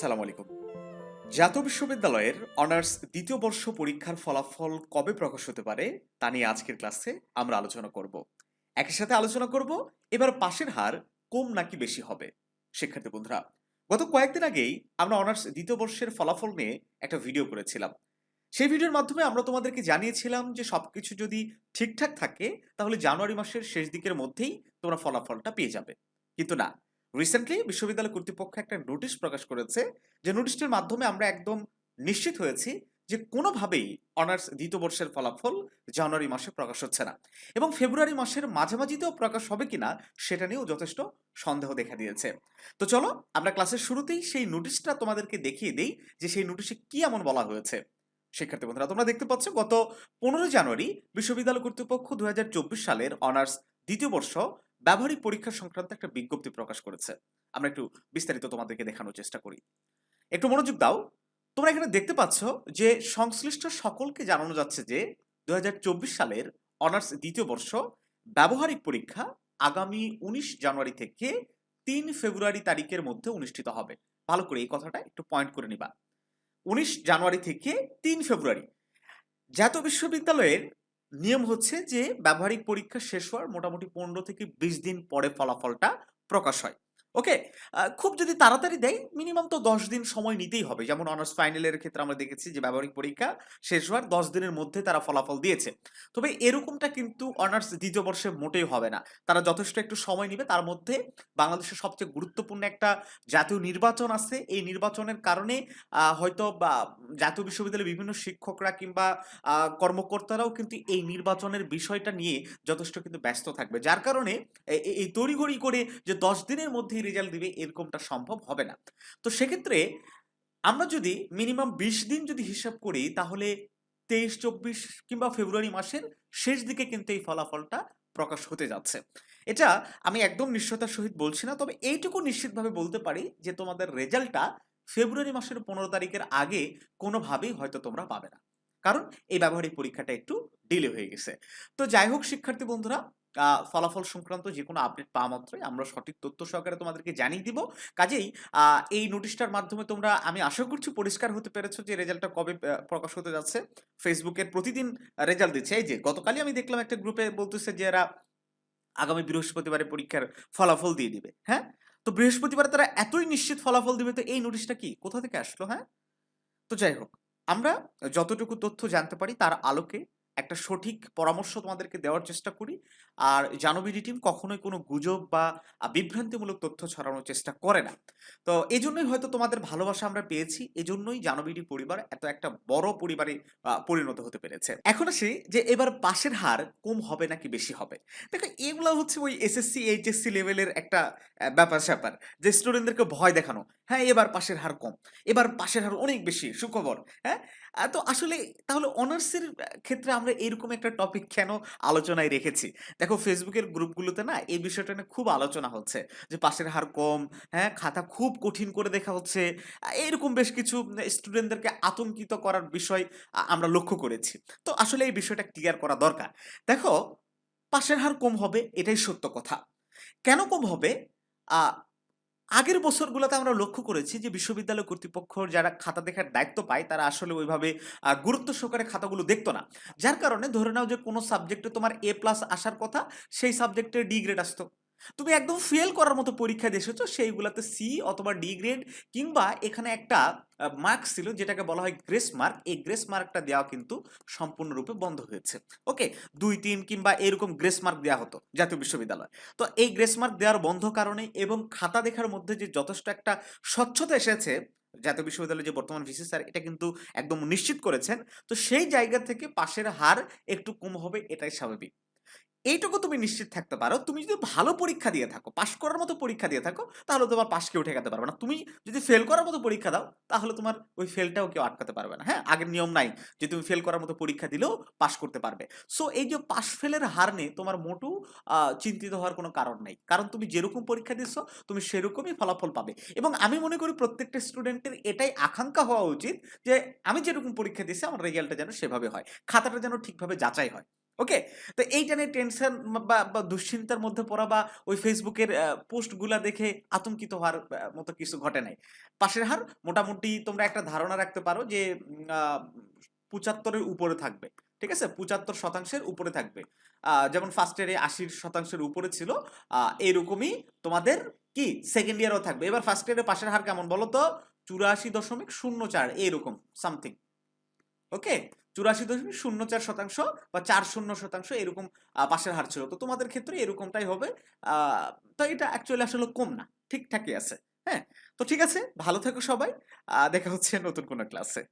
আসসালামু আলাইকুম। জাতীয় বিশ্ববিদ্যালয়ের অনার্স দ্বিতীয় বর্ষ পরীক্ষার ফলাফল কবে প্রকাশ হতে পারে, তা নিয়ে আজকের ক্লাসে আমরা আলোচনা করব। একই সাথে আলোচনা করব, এবার পাশের হার কম নাকি বেশি হবে? শিক্ষার্থী বন্ধুরা, গত কয়েকদিন আগেই আমরা অনার্স দ্বিতীয় বর্ষের ফলাফল নিয়ে একটা ভিডিও করেছিলাম। সেই ভিডিওর মাধ্যমে আমরা তোমাদেরকে জানিয়েছিলাম যে সবকিছু যদি ঠিকঠাক থাকে, তাহলে জানুয়ারি মাসের শেষ দিকের মধ্যেই তোমরা ফলাফলটা পেয়ে যাবে। কিন্তু না রিসেন্টলি বিশ্ববিদ্যালয় কর্তৃপক্ষ একটা নোটিশ প্রকাশ করেছে যে নোটিশটির মাধ্যমে আমরা একদম নিশ্চিত হয়েছি যে কোনোভাবেই অনার্স দ্বিতীয় বর্ষের ফলাফল জানুয়ারি মাসে প্রকাশ হচ্ছে না। এবং ফেব্রুয়ারি মাসের মাঝামাঝিতেও প্রকাশ হবে কিনা সেটা নিয়েও যথেষ্ট সন্দেহ দেখা দিয়েছে। তো চলো, আমরা ক্লাসের শুরুতেই সেই নোটিশটা তোমাদেরকে দেখিয়ে দিই যে সেই নোটিশে কি এমন বলা হয়েছে। শিক্ষার্থী বন্ধুরা, তোমরা দেখতে পাচ্ছ, গত পনেরো জানুয়ারি বিশ্ববিদ্যালয় কর্তৃপক্ষ দুই হাজার চব্বিশ সালের অনার্স দ্বিতীয় বর্ষ ব্যবহারিক পরীক্ষা সংক্রান্ত একটা বিজ্ঞপ্তি প্রকাশ করেছে। আমরা একটু বিস্তারিত তোমাদেরকে দেখানোর চেষ্টা করি। একটু মনোযোগ দাও। তোমরা এখানে দেখতে পাচ্ছ যে সংশ্লিষ্ট সকলকে জানানো যাচ্ছে যে দুহাজার চব্বিশ সালের অনার্স দ্বিতীয় বর্ষ ব্যবহারিক পরীক্ষা আগামী উনিশ জানুয়ারি থেকে তিন ফেব্রুয়ারি তারিখের মধ্যে অনুষ্ঠিত হবে। ভালো করে এই কথাটা একটু পয়েন্ট করে নিবা। উনিশ জানুয়ারি থেকে তিন ফেব্রুয়ারি। জাতীয় বিশ্ববিদ্যালয়ের নিয়ম হচ্ছে যে, ব্যবহারিক পরীক্ষা শেষ হওয়ার মোটামুটি পনেরো থেকে বিশ দিন পরে ফলাফলটা প্রকাশ হয়। ওকে খুব যদি তাড়াতাড়ি দেয় মিনিমাম তো দশ দিন সময় নিতেই হবে। যেমন অনার্স ফাইনালের ক্ষেত্রে আমরা দেখেছি যে, ব্যবহারিক পরীক্ষা শেষ হওয়ার দশ দিনের মধ্যে তারা ফলাফল দিয়েছে। তবে এরকমটা কিন্তু অনার্স দ্বিতীয় বর্ষে মোটেই হবে না। তারা যথেষ্ট একটু সময় নেবে। তার মধ্যে বাংলাদেশের সবচেয়ে গুরুত্বপূর্ণ একটা জাতীয় নির্বাচন আছে। এই নির্বাচনের কারণে হয়তো বা জাতীয় বিশ্ববিদ্যালয়ের বিভিন্ন শিক্ষকরা কিংবা কর্মকর্তারাও কিন্তু এই নির্বাচনের বিষয়টা নিয়ে যথেষ্ট কিন্তু ব্যস্ত থাকবে। যার কারণে এই তড়িঘড়ি করে যে দশ দিনের মধ্যেই রেজাল্ট দিবে এরকমটা সম্ভব হবে না। তো সেক্ষেত্রে আমরা যদি মিনিমাম বিশ দিন যদি হিসাব করি, তাহলে তেইশ, চব্বিশ কিংবা ফেব্রুয়ারি মাসের শেষ দিকে কিন্তু এই ফলাফলটা প্রকাশ হতে যাচ্ছে। এটা আমি একদম নিশ্চয়তার সহিত বলছি না, তবে এইটুকু নিশ্চিতভাবে বলতে পারি যে তোমাদের রেজাল্টটা ফেব্রুয়ারি মাসের পনেরো তারিখের আগে কোনোভাবেই হয়তো তোমরা পাবে না। কারণ এই ব্যবহারিক পরীক্ষাটা একটু ডিলে হয়ে গেছে। তো যাই হোক, শিক্ষার্থী বন্ধুরা ফলাফল সংক্রান্ত যে কোনো আপডেট পাওয়া মাত্রই আমরা সঠিক তথ্য সহকারে তোমাদেরকে জানিয়ে দিব। কাজেই এই নোটিশটার মাধ্যমে তোমরা, আমি আশা করছি পরিষ্কার হতে পেরেছ যে রেজাল্টটা কবে প্রকাশ হতে যাচ্ছে। ফেসবুকের প্রতিদিন রেজাল্ট দিচ্ছে। এই যে, গতকালই আমি দেখলাম একটা গ্রুপে বলতেছে যে এরা আগামী বৃহস্পতিবারে পরীক্ষার ফলাফল দিয়ে দিবে। হ্যাঁ? তো বৃহস্পতিবার তারা এতই নিশ্চিত ফলাফল দিবে তো এই নোটিশটা কি? কোথা থেকে আসলো হ্যাঁ? তো যাই হোক, আমরা যতটুকু তথ্য জানতে পারি তার আলোকে একটা সঠিক পরামর্শ তোমাদেরকে দেওয়ার চেষ্টা করি। আর জানবিডি টিম কখনোই কোনো গুজব বা বিভ্রান্তিমূলক তথ্য ছড়ানোর চেষ্টা করে না। তো এই জন্যই হয়তো তোমাদের ভালোবাসা আমরা পেয়েছি, এজন্যই জানবিডি পরিবার এত একটা বড় পরিবারে পরিণত হতে পেরেছে। এখন আসি যে এবার পাশের হার কম হবে নাকি বেশি হবে? দেখো, এগুলো হচ্ছে ওই এসএসসি এইচএসসি লেভেলের একটা ব্যাপার স্যাপার যে স্টুডেন্টদেরকে ভয় দেখানো। হ্যাঁ এবার পাশের হার কম, এবার পাশের হার অনেক বেশি, সুখবর হ্যাঁ? তো আসলে তাহলে অনার্সের ক্ষেত্রে আমরা এরকম একটা টপিক কেন আলোচনায় রেখেছি? দেখো ফেসবুকের গ্রুপগুলোতে না এই বিষয়টা নিয়ে খুব আলোচনা হচ্ছে যে পাশের হার কম হ্যাঁ খাতা খুব কঠিন করে দেখা হচ্ছে। এরকম বেশ কিছু স্টুডেন্টদেরকে আতঙ্কিত করার বিষয় আমরা লক্ষ্য করেছি। তো আসলে এই বিষয়টা ক্লিয়ার করা দরকার। দেখো, পাশের হার কম হবে, এটাই সত্য কথা। কেন কম হবে? আগের বছরগুলোতে আমরা লক্ষ্য করেছি যে বিশ্ববিদ্যালয় কর্তৃপক্ষ যারা খাতা দেখার দায়িত্ব পায়, তারা আসলে ওইভাবে গুরুত্ব সহকারে খাতাগুলো দেখতো না। যার কারণে ধরে নাও যে কোনো সাবজেক্টে তোমার এ প্লাস আসার কথা, সেই সাবজেক্টে ডি গ্রেড আসতো। তুমি একদম ফেল করার মতো পরীক্ষা দিয়েছ সেইগুলোতে সি অথবা ডি গ্রেড কিংবা এখানে একটা মার্কস ছিল যেটাকে বলা হয় গ্রেস মার্ক এই গ্রেস মার্কটা দেওয়া কিন্তু সম্পূর্ণরূপে বন্ধ হয়েছে। ওকে দুই, তিন কিংবা এরকম গ্রেস মার্ক দেওয়া হতো জাতীয় বিশ্ববিদ্যালয়। তো এই গ্রেস মার্ক দেওয়ার বন্ধ কারণে এবং খাতা দেখার মধ্যে যে যথেষ্ট একটা স্বচ্ছতা এসেছে, জাতীয় বিশ্ববিদ্যালয়ের যে বর্তমান ভিসি স্যার এটা কিন্তু একদম নিশ্চিত করেছেন, তো সেই জায়গা থেকে পাশের হার একটু কম হবে, এটাই স্বাভাবিক। এইটুকু তুমি নিশ্চিত থাকতে পারো। তুমি যদি ভালো পরীক্ষা দিয়ে থাকো, পাশ করার মতো পরীক্ষা দিয়ে থাকো, তাহলে তোমার পাশ কেউ ঠেকাতে পারবে না। তুমি যদি ফেল করার মতো পরীক্ষা দাও, তাহলে তোমার ওই ফেলটাও কেউ আটকাতে পারবে না। হ্যাঁ আগের নিয়ম নাই যে তুমি ফেল করার মতো পরীক্ষা দিলেও পাশ করতে পারবে। সো এই যে পাশ ফেলের হার নিয়ে তোমার মোটু চিন্তিত হওয়ার কোনো কারণ নেই। কারণ তুমি যেরকম পরীক্ষা দিচ্ছ তুমি সেরকমই ফলাফল পাবে। এবং আমি মনে করি প্রত্যেকটা স্টুডেন্টের এটাই আকাঙ্ক্ষা হওয়া উচিত যে, আমি যেরকম পরীক্ষা দিচ্ছি আমার রেজাল্টটা যেন সেভাবে হয়। খাতাটা যেন ঠিকভাবে যাচাই হয়। ওকে তো এইটা নিয়ে টেনশন বা দুশ্চিন্তার মধ্যে পড়া বা ওই ফেসবুকের পোস্টগুলা দেখে আতঙ্কিত হওয়ার মতো কিছু ঘটে নাই। পাশের হার মোটামুটি তোমরা একটা ধারণা রাখতে পারো যে পঁচাত্তরের উপরে থাকবে। ঠিক আছে? পঁচাত্তর শতাংশের উপরে থাকবে। যেমন ফার্স্ট ইয়ারে আশির শতাংশের উপরে ছিল এরকমই তোমাদের কি? সেকেন্ড ইয়ারও থাকবে। এবার ফার্স্ট ইয়ারে পাশের হার কেমন বলো তো চুরাশি দশমিক শূন্য চার এইরকম সামথিং ওকে চুরাশি দশমিক শূন্য চার শতাংশ বা চার শূন্য শতাংশ এরকম পাশের হার ছিল। তো তোমাদের ক্ষেত্রে এরকমটাই হবে। তো এটা অ্যাকচুয়ালি আসলে কম না ঠিকঠাকই আছে হ্যাঁ? তো ঠিক আছে, ভালো থেকো সবাই দেখা হচ্ছে নতুন কোনো ক্লাসে